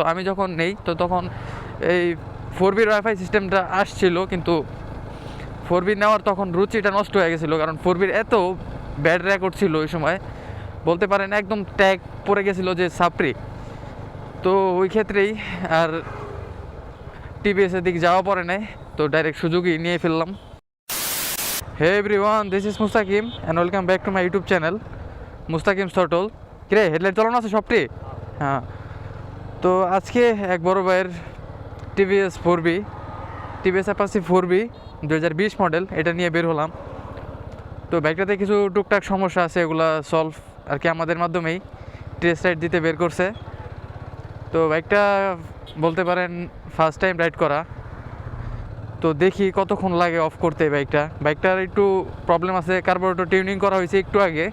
তো আমি যখন নেই, তো তখন এই ফোর বির ওয়াইফাই সিস্টেমটা আসছিল, কিন্তু ফোর বি নেওয়ার তখন রুচিটা নষ্ট হয়ে গেছিল, কারণ ফোর বির এত ব্যাড রেকর্ড ছিল ওই সময়। বলতে পারেন একদম ট্যাগ পড়ে গেছিল যে সাপ্রি। তো ওই ক্ষেত্রেই আর টিভিএসের দিক যাওয়া পড়ে নাই, তো ডাইরেক্ট সুযোগই নিয়ে ফেললাম। Hey everyone this is Mustakim and welcome back to my YouTube channel Mustakim স্টটল কিরে হেডলাইট চালানো আছে সবটি? হ্যাঁ। তো আজকে এক বড় ভাইয়ের TVS four B TVS Apache four B দু হাজার বিশ মডেল এটা নিয়ে বের হলাম। তো বাইকটাতে কিছু টুকটাক সমস্যা আছে, এগুলা সলভ আর কি আমাদের মাধ্যমেই টেস্ট রাইড দিতে বের করছে। তো বাইকটা বলতে পারেন ফার্স্ট টাইম রাইড করা। তো দেখি কতক্ষণ লাগে অফ করতে বাইকটা। বাইকটার একটু প্রবলেম আছে কার্বোরেটর টিউনিং করা হয়েছে একটু আগে।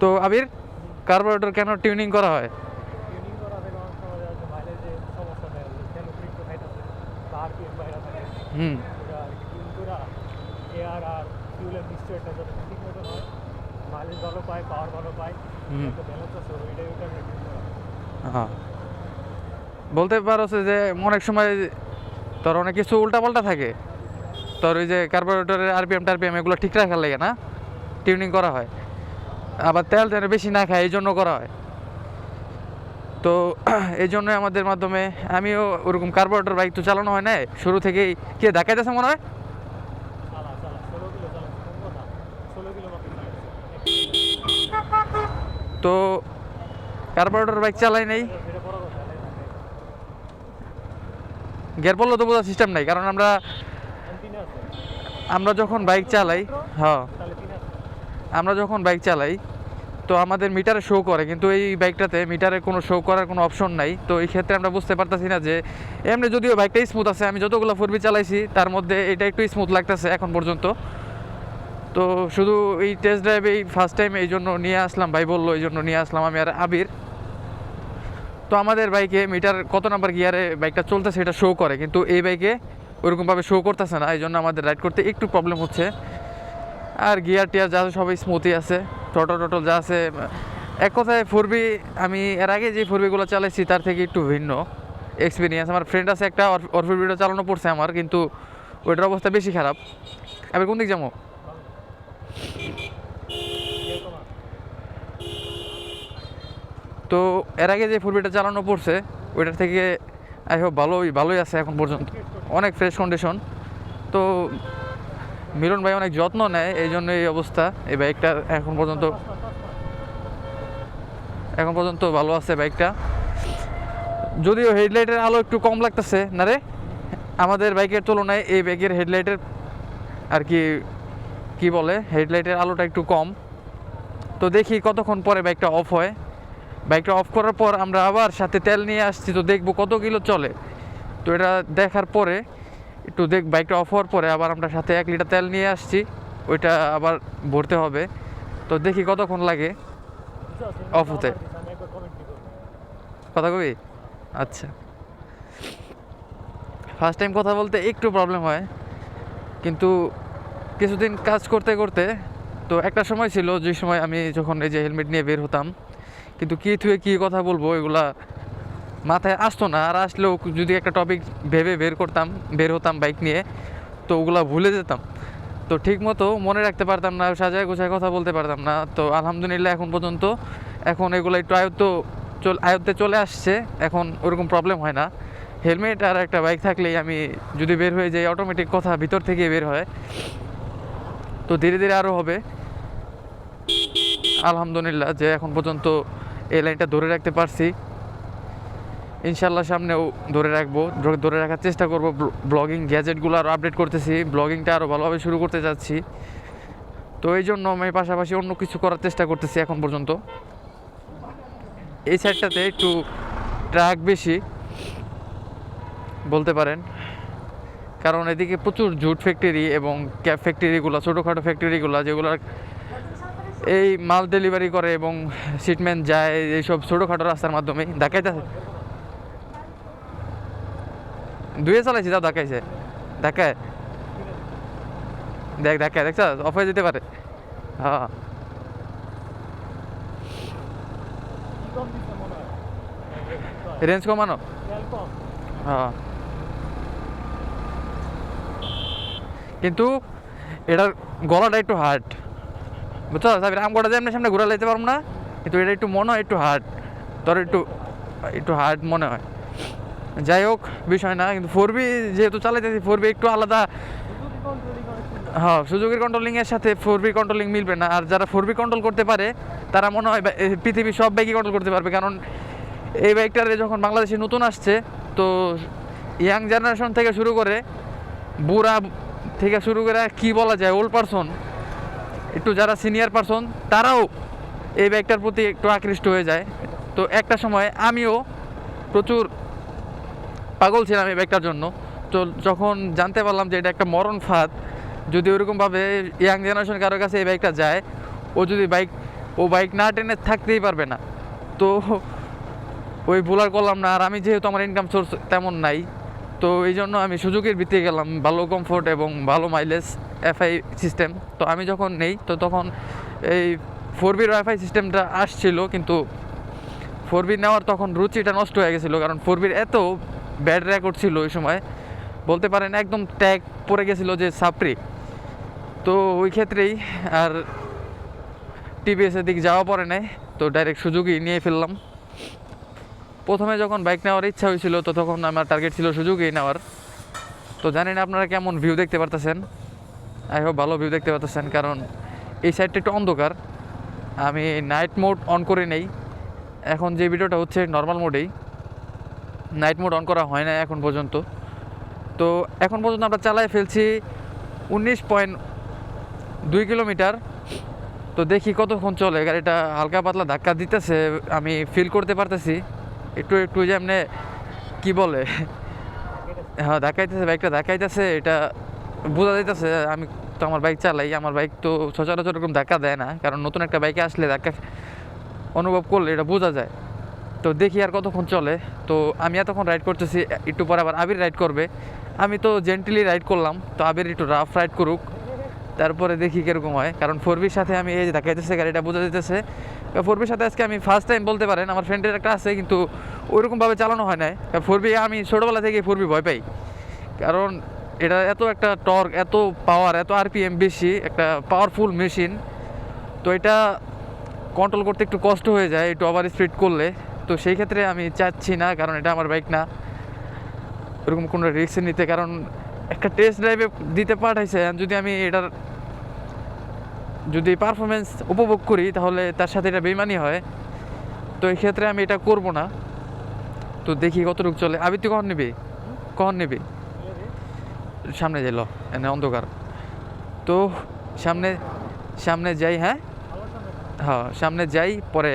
তো আবির কার্বোরেটর কেন টিউনিং করা হয় ট্রেনিং করা থেকে অনেক সময় দেখা যাচ্ছে মাইলেজে সমস্যা দেয় যে কেন ফ্রিজ তো খাইতেছে বা আরপিএম বাইরে থাকে হুম এয়ার আর ফিউলের মিক্সচারটা যাতে ঠিক মতন হয় মাইলেজ ভালো পায় পাওয়ার ভালো পায় একটা ব্যালেন্স আছে ওইটাই ওইটা হ্যাঁ বলতে পারো যে অনেক সময় তোর অনেক কিছু উল্টাপাল্টা থাকে তোর ওই যে কার্বোরেটরের আরপিএম টারপিএম এগুলো ঠিক রাখার লাগে না টিউনিং করা হয় আবার তেল যেন বেশি না খায় এই জন্য করা হয় তো এই জন্যই আমাদের মাধ্যমে আমিও ওরকম কার্বোরেটর বাইক তো চালানো হয় না শুরু থেকেই কে ধাক্কা যাচ্ছে মনে হয়? তো কার্বোরেটর বাইক চালাই নেই। গিয়ার পড়লেও তো বোঝার সিস্টেম নাই, কারণ আমরা আমরা যখন বাইক চালাই হ্যাঁ। আমরা যখন বাইক চালাই তো আমাদের মিটারে শো করে, কিন্তু এই বাইকটাতে মিটারে কোনো শো করার কোনো অপশন নাই। তো এই ক্ষেত্রে আমরা বুঝতে পারতেছি না যে, এমনি যদিও বাইকটা স্মুথ আছে, আমি যতগুলো ফোরবি চালাইছি, তার মধ্যে এটা একটু স্মুথ লাগতেছে এখন পর্যন্ত। তো শুধু এই টেস্ট ড্রাইভ এই ফার্স্ট টাইম এই জন্য নিয়ে আসলাম, ভাই বলল এই জন্য নিয়ে আসলাম আমি আর আবির। তো আমাদের বাইকে মিটার কত নাম্বার গিয়ারে বাইকটা চলতেছে, এটা শো করে, কিন্তু এই বাইকে ওরকমভাবে শো করতেছে না, এই জন্য আমাদের রাইড করতে একটু প্রবলেম হচ্ছে। আর গিয়ার টিয়ার যা আছে সবই স্মুথই আছে টোটো টোটো যা আছে, এক কথায় ফোরবি, আমি এর আগে যে ফোরবিগুলো চালাইছি তার থেকে একটু ভিন্ন এক্সপিরিয়েন্স আমার ফ্রেন্ড আছে একটা, ওর ফোরবিটা চালানো পড়ছে আমার, কিন্তু ওইটার অবস্থা বেশি খারাপ। আমি কোন দিক যাব? তো এর আগে যে ফোরবিটা চালানো পড়ছে, ওইটার থেকে, আই হোপ ভালোই ভালোই আছে এখন পর্যন্ত। অনেক ফ্রেশ কন্ডিশন তো মিলন ভাই অনেক যত্ন নেয়, এই জন্য এই অবস্থা। এই বাইকটার এখন পর্যন্ত এখন পর্যন্ত ভালো আছে বাইকটা। যদিও হেডলাইটের আলো একটু কম লাগতেছে, না রে? আমাদের বাইকের তুলনায় এই বাইকের হেডলাইটের আর কি কি বলে? হেডলাইটের আলোটা একটু কম। তো দেখি কতক্ষণ পরে বাইকটা অফ হয়। বাইকটা অফ করার পর আমরা আবার সাথে তেল নিয়ে আসছি, তো দেখব কত কিলো চলে। তো এটা দেখার পরে একটু দেখ বাইকটা অফ হওয়ার পরে আবার আমরা সাথে এক লিটার তেল নিয়ে আসছি, ওইটা আবার ভরতে হবে। তো দেখি কতক্ষণ লাগে অফ হতে। কথা কবি? আচ্ছা। ফার্স্ট টাইম কথা বলতে একটু প্রবলেম হয়, কিন্তু কিছুদিন কাজ করতে করতে, তো একটা সময় ছিল যে সময় আমি যখন এই যে হেলমেট নিয়ে বের হতাম, কিন্তু কী থুয়ে কী কথা বলব, এগুলা মাথায় আসতো না। আর আসলেও যদি একটা টপিক ভেবে বের করতাম, বের হতাম বাইক নিয়ে, তো ওগুলা ভুলে যেতাম। তো ঠিক মতো মনে রাখতে পারতাম না, সাজায় গোছায় কথা বলতে পারতাম না। তো আলহামদুলিল্লাহ এখন পর্যন্ত, এখন এগুলো একটু আয়ত্ত চল আয়ত্তে চলে আসছে। এখন ওরকম প্রবলেম হয় না। হেলমেট আর একটা বাইক থাকলেই আমি যদি বের হয়ে যাই অটোমেটিক কথা ভিতর থেকে বের হয়। তো ধীরে ধীরে আরও হবে। আলহামদুলিল্লাহ যে এখন পর্যন্ত এই লাইনটা ধরে রাখতে পারছি। ইনশাল্লাহ সামনেও ধরে রাখব ধরে- রাখার চেষ্টা করব ব্লগিং, গ্যাজেটগুলো আরও আপডেট করতেছি, ব্লগিংটা আরও ভালোভাবে শুরু করতে যাচ্ছি। তো এই জন্য আমি পাশাপাশি অন্য কিছু করার চেষ্টা করতেছি এখন পর্যন্ত। এই সাইডটাতে একটু ট্রাক বেশি, বলতে পারেন। কারণ এদিকে প্রচুর জুট ফ্যাক্টরি এবং ক্যাব ফ্যাক্টরিগুলো ছোটোখাটো ফ্যাক্টরিগুলো যেগুলো এই মাল ডেলিভারি করে এবং শিটম্যান যায়, এইসব ছোটোখাটো রাস্তার মাধ্যমে। ধাক্কাইতে দুয়ে চালাইছি, যাও ধাক্কাইছে ধাক্কায় দেখ ধাক্কায় দেখছ? অফ হয়ে যেতে পারে। হ্যাঁ। রেঞ্জ কমানো? হ্যাঁ। কিন্তু এটার গলাটা একটু হার্ড বুঝছ? সাবির, আম কটা যেমনি সামনে ঘুরা লাইতে পারব না। কিন্তু এটা একটু মনে হয় একটু হার্ড তোর একটু একটু হার্ড মনে হয়। যাই হোক, বিষয় না, কিন্তু ফোর বি যেহেতু চালাইতেছি ফোর বি একটু আলাদা। হ্যাঁ সুযোগের কন্ট্রোলিং এর সাথে ফোর বি কন্ট্রোলিং মিলবে না। আর যারা ফোর বি কন্ট্রোল করতে পারে, তারা মনে হয় পৃথিবীর সব বাইকই কন্ট্রোল করতে পারবে। কারণ এই বাইকটারে যখন বাংলাদেশে নতুন আসছে, তো ইয়াং জেনারেশন থেকে শুরু করে বুড়া থেকে শুরু করে কি বলা যায় ওল্ড পারসন একটু যারা সিনিয়র পারসন তারাও এই বাইকটার প্রতি একটু আকৃষ্ট হয়ে যায়। তো একটা সময় আমিও প্রচুর পাগল ছিলাম এই বাইকটার জন্য। তো যখন জানতে পারলাম যে এটা একটা মরণ ফাঁদ, যদি ওরকমভাবে ইয়াং জেনারেশন কারোর কাছে এই বাইকটা যায়, ও যদি বাইক, ও বাইক না টেনে থাকতেই পারবে না। তো ওই ভুল আর করলাম না, আর আমি যেহেতু আমার ইনকাম সোর্স তেমন নাই, তো এই জন্য আমি সুযোগের ভিত্তিতে গেলাম, ভালো কমফোর্ট এবং ভালো মাইলেজ এফআই সিস্টেম তো আমি যখন নেই, তো তখন এই ফোর বির এফআই সিস্টেমটা আসছিল, কিন্তু ফোর বি নেওয়ার তখন রুচিটা নষ্ট হয়ে গেছিল, কারণ ফোর বির এত ব্যাড রেকর্ড ছিল ওই সময়। বলতে পারেন একদম ট্যাগ পড়ে গেছিল যে সাপরি। তো ওই ক্ষেত্রেই আর টিভিএসের দিক যাওয়া পড়ে নাই। তো ডাইরেক্ট সুযোগই নিয়ে ফেললাম। প্রথমে যখন বাইক নেওয়ার ইচ্ছা হয়েছিল, তো তখন আমার টার্গেট ছিল সুযোগই নেওয়ার। তো জানি না আপনারা কেমন ভিউ দেখতে পারতেছেন। আই হোপ ভালো ভিউ দেখতে পারতেছেন, কারণ এই সাইডটা একটু অন্ধকার। আমি নাইট মোড অন করে নেই। এখন যে ভিডিওটা হচ্ছে নর্মাল মোডেই নাইট মোড অন করা হয় না এখন পর্যন্ত। তো এখন পর্যন্ত আমরা চালাই ফেলছি উনিশ পয়েন্ট দুই কিলোমিটার। তো দেখি কতক্ষণ চলে। গাড়িটা হালকা পাতলা ধাক্কা দিতেছে, আমি ফিল করতে পারতেছি। একটু একটু যে এমনি কী বলে? হ্যাঁ ধাক্কাইতেছে বাইকটা ধাক্কাইতেছে, এটা বোঝা যাইতেছে, আমি তো আমার বাইক চালাই, আমার বাইক তো সচরাচর এরকম ধাক্কা দেয় না। কারণ নতুন একটা বাইকে আসলে ধাক্কা অনুভব করলে এটা বোঝা যায়। তো দেখি আর কতক্ষণ চলে। তো আমি এতক্ষণ রাইড করতেছি, একটু পরে আবার আবির রাইড করবে। আমি তো জেন্টলি রাইড করলাম, তো আবির একটু রাফ রাইড করুক। তারপরে দেখি কীরকম হয়, কারণ ফোরবির সাথে আমি এই যে ধাক্কাইতেছে গাড়িটা বোঝা যেতেছে ফোরবির সাথে আজকে আমি ফার্স্ট টাইম বলতে পারেন, আমার ফ্রেন্ডের একটা আছে, কিন্তু ওইরকমভাবে চালানো হয় না ফোর বি আমি ছোটোবেলা থেকে ফোর বি ভয় পাই। কারণ এটা এত একটা টর্ক এত পাওয়ার এত আরপিএম বেশি, একটা পাওয়ারফুল মেশিন তো এটা কন্ট্রোল করতে একটু কষ্ট হয়ে যায়, একটু ওভার স্পিড করলে। তো সেই ক্ষেত্রে আমি চাচ্ছি না, কারণ এটা আমার বাইক না। এরকম কোনো রিস্ক নিতে, কারণ একটা টেস্ট ড্রাইভে দিতে পাঠাইছে যদি আমি এটার যদি পারফরমেন্স উপভোগ করি, তাহলে তার সাথে এটা বেমানি হয়। তো এই ক্ষেত্রে আমি এটা করব না। তো দেখি কতটুকু চলে। আবি, তুই কখন নিবি? কখন নিবি? সামনে যাইল এনে অন্ধকার। তো সামনে সামনে যাই হ্যাঁ? হ্যাঁ সামনে যাই, পরে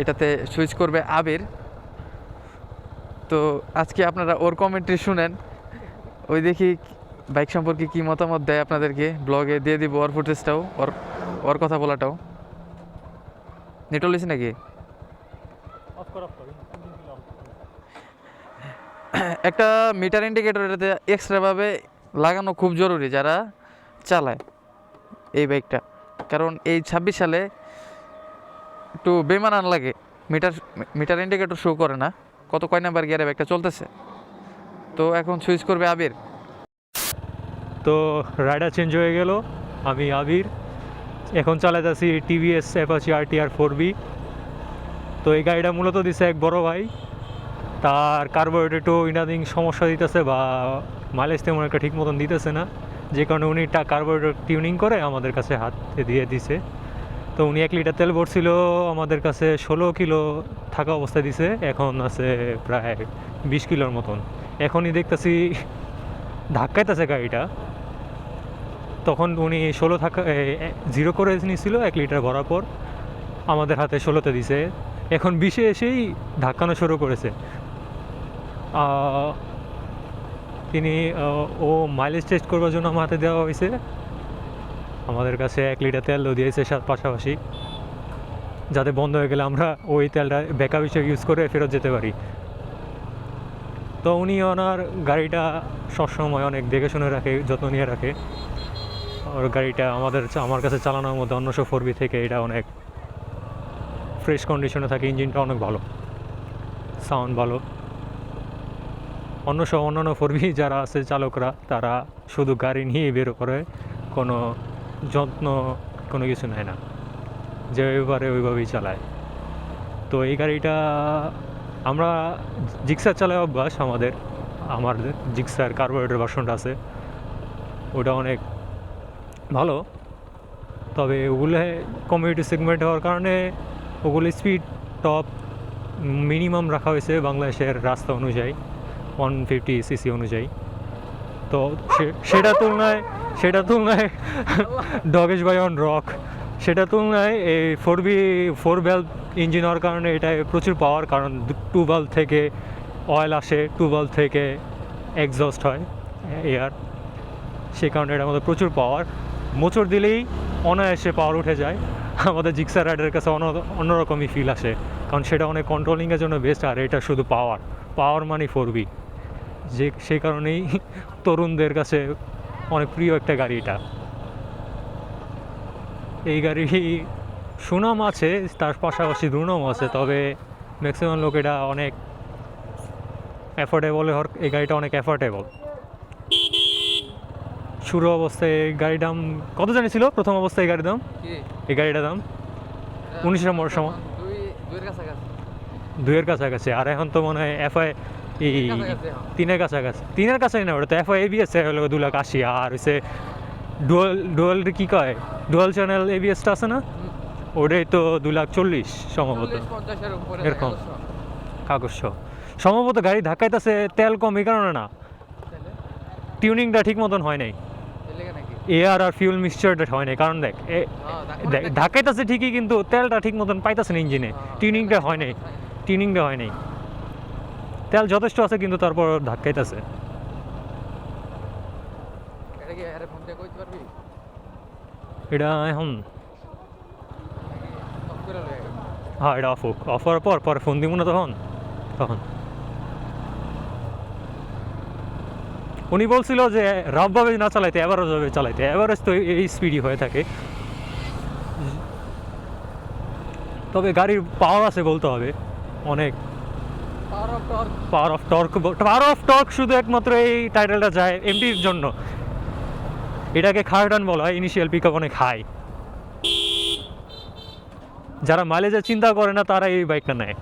এটাতে সুইচ করবে আবির। তো আজকে আপনারা ওর কমেন্ট্রি শুনেন। ওই দেখি বাইক সম্পর্কে কি মতামত দেয় আপনাদেরকে। ব্লগে দিয়ে দিব ওর ফুটেজটাও ওর ওর কথা বলাটাও। নেটও লিছি নাকি? একটা মিটার ইন্ডিকেটর এটাতে এক্সট্রাভাবে লাগানো খুব জরুরি যারা চালায় এই বাইকটা কারণ এই ছাব্বিশ সালে একটু বেমানান লাগে। মিটার মিটার ইন্ডিকেটর শো করে না। কত কয় নাম্বার গিয়ারে বাইকটা চলতেছে? তো এখন সুইচ করবে আবির। তো রাইডার চেঞ্জ হয়ে গেল। আমি আবির। এখন চালাইতেছি TVS Apache R T R four V তো এই গাড়িটা মূলত দিছে এক বড় ভাই। তার একটু ইনাদিং সমস্যা দিতেছে বা মাইলেজ তেমন একটা ঠিক মতন দিতেছে না। যে কারণে উনি টা কার্বোরেটর টিউনিং করে আমাদের কাছে হাতে দিয়ে দিছে। তো উনি এক লিটার তেল ভরছিল, আমাদের কাছে ষোলো কিলো থাকা অবস্থায় দিছে, এখন আছে প্রায় বিশ কিলোর মতন। এখনই দেখতেছি ধাক্কাইতেছে গাড়িটা। তখন উনি ষোলো থাকা জিরো করে নিয়েছিল এক লিটার ভরার পর, আমাদের হাতে ষোলোতে দিছে। এখন বিশে এসেই ধাক্কানো শুরু করেছে। তিনি ও মাইলেজ টেস্ট করবার জন্য আমার হাতে দেওয়া হয়েছে আমাদের কাছে এক লিটার তেলও দিয়েছে পাশাপাশি। যাতে বন্ধ হয়ে গেলে আমরা ওই তেলটা ব্যাকআপ হিসেবে ইউজ করে ফেরত যেতে পারি। তো উনি ওনার গাড়িটা সবসময় অনেক দেখে শুনে রাখে, যত্ন নিয়ে রাখে। ওর গাড়িটা আমাদের আমার কাছে চালানোর মধ্যে অন্য সব ফোরবি থেকে এটা অনেক ফ্রেশ কন্ডিশনে থাকে ইঞ্জিনটা অনেক ভালো। সাউন্ড ভালো। অন্য সব অন্যান্য ফোরবি যারা আছে, চালকরা, তারা শুধু গাড়ি নিয়ে বের করে, কোনো যত্ন কোনো কিছু নেয় না। যেভাবে ওইভাবেই চালায়। তো এই গাড়িটা আমরা জিক্সার চালায় অভ্যাস আমাদের। আমার জিক্সার কার্বোরেটর ভার্সনটা আছে। ওটা অনেক ভালো। তবে ওগুলো কমিউনিটি সেগমেন্ট হওয়ার কারণে ওগুলো স্পিড টপ মিনিমাম রাখা হয়েছে বাংলাদেশের রাস্তা অনুযায়ী। ওয়ান ফিফটি সিসি অনুযায়ী। তো সেটা তুলনায় সেটা তুলনায় ডগেশ বাই অন রক সেটা তুলনায় এই four V four valve engine হওয়ার কারণে এটায় প্রচুর পাওয়ার কারণ টু বাল্ব থেকে অয়েল আসে টু বাল্ব থেকে এক্সস্ট হয় এয়ার সেই কারণে এটার মধ্যে প্রচুর পাওয়ার মোচড় দিলেই অনায়াসে পাওয়ার উঠে যায়। আমাদের জিক্সার রাইডের কাছে অন্য অন্যরকমই ফিল আসে। কারণ সেটা অনেক কন্ট্রোলিংয়ের জন্য বেস্ট আর এটা শুধু পাওয়ার পাওয়ার মানে ফোর বি যে সেই কারণেই তরুণদের কাছে অনেক প্রিয় একটা গাড়ি এটা। এই গাড়ি সুনাম আছে তার পাশাপাশি দুর্নাম আছে তবে ম্যাক্সিমাম লোক এটা অনেক অ্যাফোর্ডেবল এই গাড়িটা অনেক অ্যাফোর্ডেবল শুরু অবস্থায় এই গাড়ির দাম কত জানিছিল প্রথম অবস্থায় এই গাড়ির দাম? এই গাড়িটার দাম? উনিশের নম্বর সময়। দুইয়ের কাছাকাছি। আর এখন তো মনে হয় এফআই এই হ্যাঁ। তিনের কাছাকাছি। তিনের কাছে না ওটা তো এফআই এবিএস হলো দু লাখ আশি আর হচ্ছে ডুয়াল ডুয়াল কি কয়? ডুয়াল চ্যানেল এবিএসটা আছে না? ওটাই তো দু লাখ চল্লিশ সম্ভবত এরকম। কাগজ সম্ভবত গাড়ি ধাক্কাইতেছে তেল কম এই কারণে না? টিউনিংটা ঠিক মতন হয় নাই। এয়ার আর ফিউল মিক্সচারটা হয় নাই। কারণ দেখ হ্যাঁ, ধাক্কাইতেছে ঠিকই কিন্তু তেলটা ঠিক মতন পাইতেছে না ইঞ্জিনে। টিউনিংটা হয় নাই। হ্যাঁ। টিউনিংটা হয় নাই। তেল যথেষ্ট আছে কিন্তু তারপর ধাক্কাইতেছে। এটা এখন? হ্যাঁ এটা অফ হোক। অফ হওয়ার পর পরে ফোন দিব না তখন। তখন। উনি বলছিল যে রাফভাবে না চালাইতে অ্যাভারেজ ভাবে চালাইতে। অ্যাভারেজ তো এই- স্পিডই হয়ে থাকে। তবে গাড়ির পাওয়ার আছে বলতে হবে। অনেক। Power of torque power of torque শুধু একমাত্র এই টাইটেলটা যায় জন্য। এটাকে খারটান বলা হয় ইনিশিয়াল পিক অনেক হাই যারা মাইলেজের চিন্তা করে না তারা এই বাইকটা নেয়।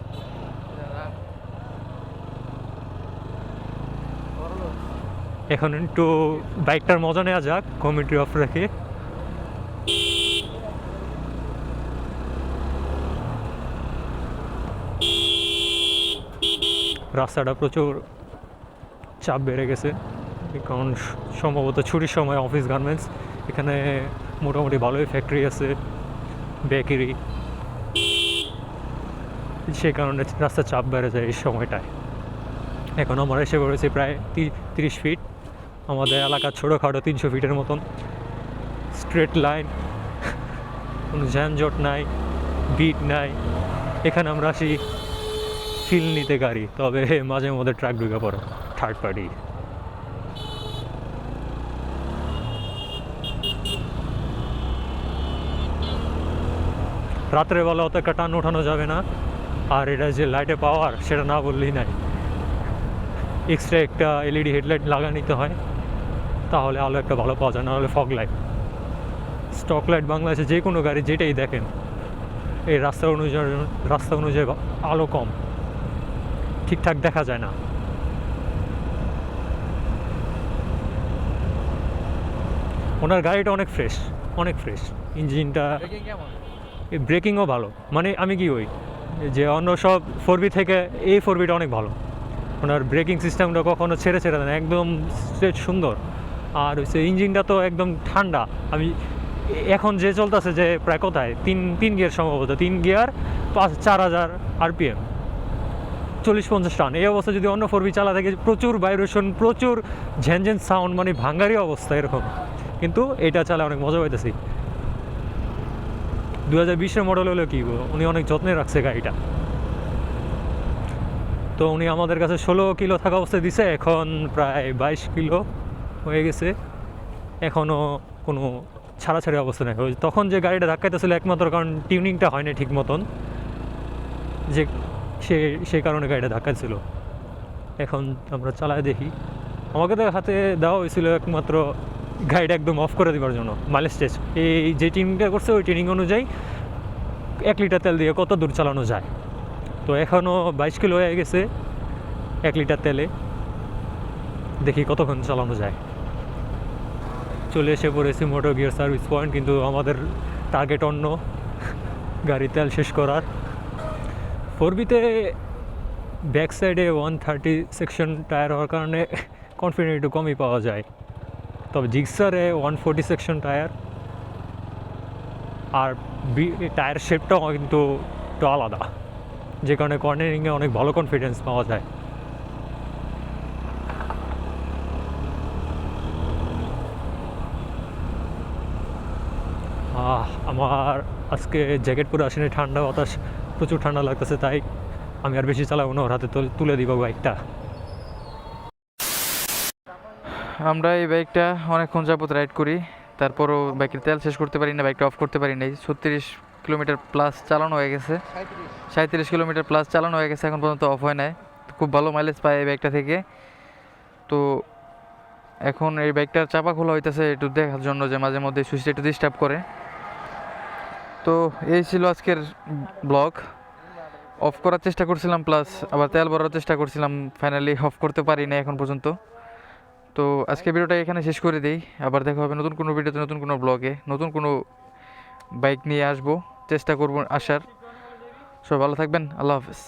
এখন একটু বাইকটার মজা নেওয়া যাক কমিটি অফ রেখে। রাস্তাটা প্রচুর চাপ বেড়ে গেছে। কারণ সম্ভবত ছুটির সময় অফিস গার্মেন্টস এখানে মোটামুটি ভালোই ফ্যাক্টরি আছে বেকারি সে কারণে রাস্তার চাপ বেড়ে যায় এই সময়টায়। এখন আমরা এসে পড়েছি প্রায় তিরিশ ফিট আমাদের এলাকা ছোটোখাটো তিনশো ফিটের মতন। স্ট্রেট লাইন কোনো যানজট নাই বিট নাই। এখানে আমরা আসি ফিল নিতে গাড়ি, তবে মাঝে মধ্যে ট্রাক ঢুকে পড়ে থার্ড পার্টি রাত্রের বেলা অত একটা টান ওঠানো যাবে না, আর এটা যে লাইটে পাওয়ার সেটা না বললেই নাই। এক্সট্রা একটা এলইডি হেডলাইট লাগা নিতে হয়, তাহলে আলো একটা ভালো পাওয়া যায় না হলে ফগ লাইট স্টক লাইট বাংলাদেশে যে কোনো গাড়ি যেটাই দেখেন, এই রাস্তা অনুযায়ী রাস্তা অনুযায়ী আলো কম। ঠিকঠাক দেখা যায় না। ওনার গাড়িটা অনেক ফ্রেশ অনেক ফ্রেশ ইঞ্জিনটা ব্রেকিংও ভালো। মানে আমি কি ওই যে অন্য সব ফোর বি থেকে এই ফোর বিটা অনেক ভালো। ওনার ব্রেকিং সিস্টেমটা কখনো ছেড়ে ছেড়ে দেয় না একদম স্ট্রেট সুন্দর। আর হচ্ছে ইঞ্জিনটা তো একদম ঠান্ডা। আমি এখন যে চলতেছে যে প্রায় কোথায়? তিন তিন গিয়ার সম্ভবত। তিন গিয়ার পাঁচ চার হাজার আরপিএম চল্লিশ পঞ্চাশ টান এই অবস্থা যদি অন্য ফোর বি চালা থাকে, প্রচুর ভাইব্রেশন, প্রচুর ঝ্যানঝ্যান সাউন্ড মানে ভাঙ্গারি অবস্থা এরকম। কিন্তু এটা চালা অনেক মজা পাইতেছি। দু হাজার বিশের মডেল হলো কি? উনি অনেক যত্নে রাখছে গাড়িটা। তো উনি আমাদের কাছে ষোলো কিলো থাকা অবস্থায় দিছে, এখন প্রায় বাইশ কিলো হয়ে গেছে। এখনও কোনো ছাড়াছাড়ি অবস্থা নেই। তখন যে গাড়িটা ধাক্কাইতেছিল, একমাত্র কারণ টিউনিংটা হয়নি ঠিক মতন। যে সে সেই কারণে গাড়িটা ধাক্কা ছিল এখন আমরা চালায় দেখি। আমাকে তো হাতে দেওয়া হয়েছিল একমাত্র গাড়িটা একদম অফ করে দেওয়ার জন্য মাইলেজ টেস্ট এই যে ট্রেনিংটা করছে, ওই ট্রেনিং অনুযায়ী এক লিটার তেল দিয়ে কত দূর চালানো যায়। তো এখনও বাইশ কিলো হয়ে গেছে এক লিটার তেলে। দেখি কতক্ষণ চালানো যায়। চলে এসে পড়েছি মোটর গিয়ার সার্ভিস পয়েন্ট কিন্তু আমাদের টার্গেট অন্য। গাড়ি তেল শেষ করার। ফোর বিতে ব্যাক সাইডে ওয়ান থার্টি সেকশন টায়ার হওয়ার কারণে কনফিডেন্ট একটু কমই পাওয়া যায়। তবে জিক্সারে ওয়ান ফোর্টি সেকশন টায়ার, আর বি, টায়ার শেপটাও কিন্তু একটু আলাদা, যে কারণে কর্নারিংয়ে অনেক ভালো কনফিডেন্স পাওয়া যায়। আমার আজকে জ্যাকেট পরে আসেনি ঠান্ডা বাতাস। প্রচুর ঠান্ডা লাগতেছে, তাই আমি আর বেশি চালাবো না, ওর হাতে তুল- দিব বাইকটা। আমরা এই বাইকটা অনেকক্ষণ যাবত রাইড করি, তারপরও বাইকের তেল শেষ করতে পারি না, বাইকটা অফ করতে পারি নাই। ছত্রিশ কিলোমিটার প্লাস চালানো হয়ে গেছে। সাঁত্রিশ কিলোমিটার প্লাস চালানো হয়ে গেছে, এখন পর্যন্ত অফ হয় নাই। খুব ভালো মাইলেজ পায় এই বাইকটা থেকে। তো এখন এই বাইকটার চাপা খোলা হইতেছে, একটু দেখার জন্য যে মাঝে মধ্যে সুইচটা একটু ডিস্টার্ব করে। তো এই ছিল আজকের ব্লগ। অফ করার চেষ্টা করছিলাম প্লাস আবার তেল ভরার চেষ্টা করছিলাম। ফাইনালি অফ করতে পারি না এখন পর্যন্ত। তো আজকে ভিডিওটা এখানে শেষ করে দিই। আবার দেখা হবে নতুন কোনো ভিডিওতে, নতুন কোনো ব্লগে নতুন কোনো বাইক নিয়ে আসব। চেষ্টা করব আসার। সবাই ভালো থাকবেন। আল্লাহ হাফেজ।